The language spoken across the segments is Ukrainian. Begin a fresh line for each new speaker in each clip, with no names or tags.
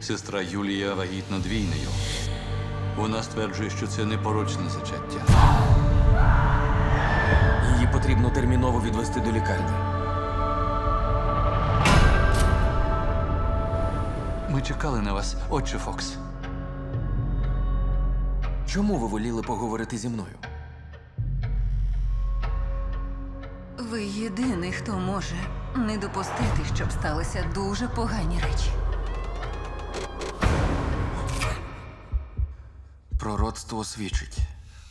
Сестра Юлія вагітна двійнею. Вона стверджує, що це непорочне зачаття.
Її потрібно терміново відвести до лікарні.
Ми чекали на вас, отче Фокс.
Чому ви воліли поговорити зі мною?
Ви єдиний, хто може не допустити, щоб сталися дуже погані речі.
Пророцтво свідчить.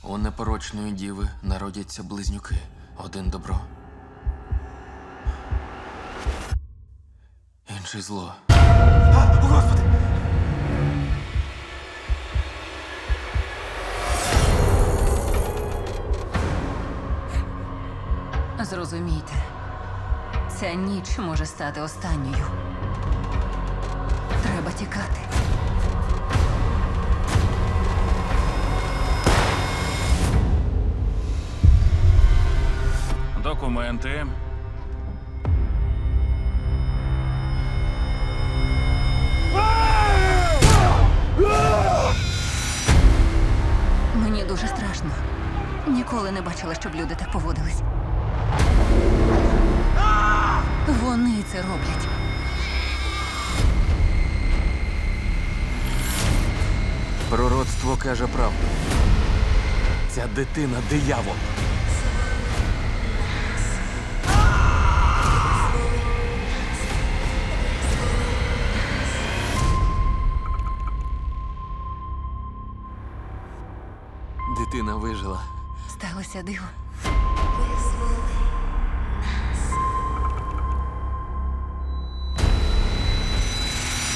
У непорочної діви народяться близнюки. Один добро. Інший зло. Господи!
Зрозумійте, ця ніч може стати останньою. Треба тікати.
Документи.
Мені дуже страшно. Ніколи не бачила, щоб люди так поводились. Вони це роблять.
Пророцтво каже правду. Ця дитина диявол. Дитина вижила.
Сталося диво.